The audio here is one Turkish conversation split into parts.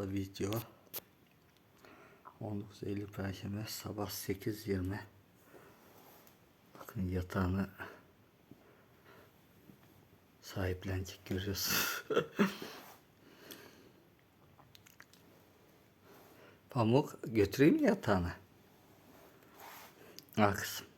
video 19 Eylül Perşembe sabah 8.20 Bakın yatağını sahiplenecek görüyorsunuz. Pamuk götüreyim yatağını? Al kızım.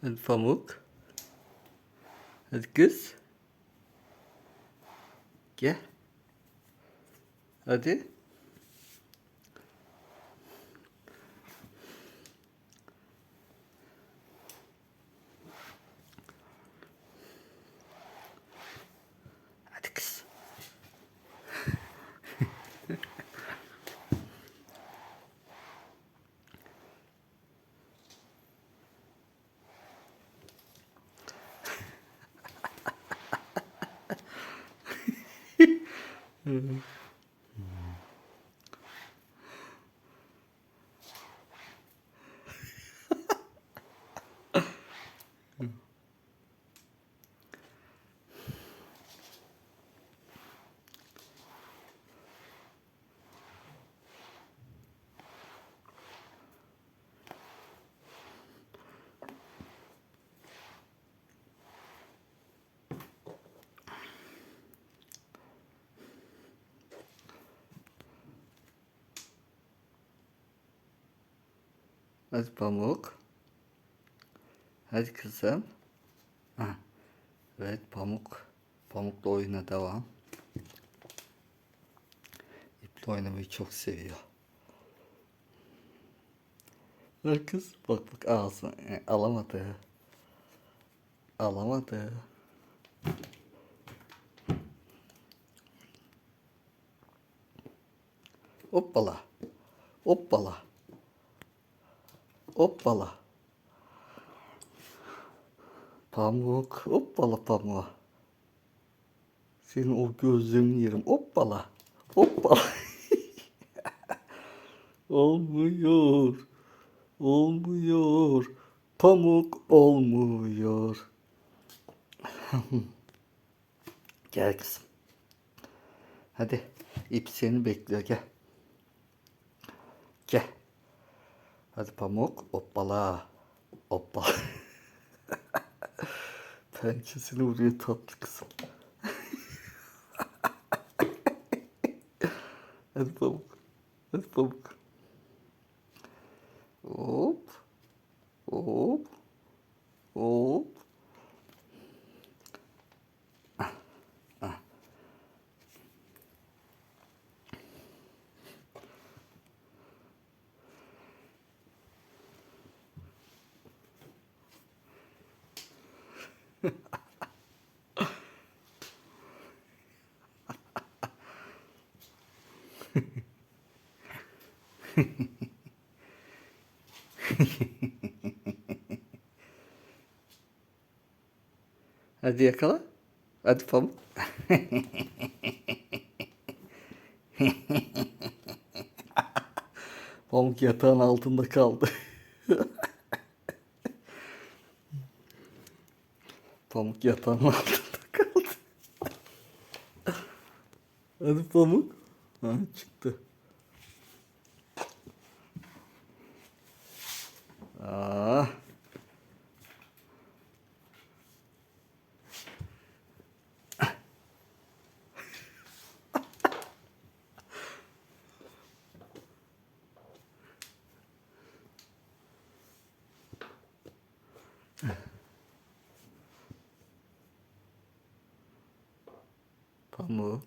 Hadi Pamuk. Hadi kız. Gel. Hadi. Mm-hmm. Hadi Pamuk. Hadi kızım. Ha. Evet Pamuk. Pamukla oyuna devam. İple oynamayı çok seviyor. Ver kız. Bak bak ağzına. E, alamadı. Alamadı. Hoppala. Hoppala. Hoppala. Pamuk. Hoppala pamuk. Senin o gözlerini yerim. Hoppala. Hoppala. olmuyor. Olmuyor. Pamuk olmuyor. Gel kızım. Hadi. İp seni bekliyor. Gel. Hadi pamuk. Hoppala. Hoppala. Pençesini vuruyor tatlı kızım. Hadi pamuk. Hadi pamuk. Hop. Hop. Hop. Hadi yakala. Hadi pamuk. pamuk yatağın altında kaldı. Pamuk yatağın altında kaldı. Hadi pamuk. Ha, çıktı. Aa. Pamuk.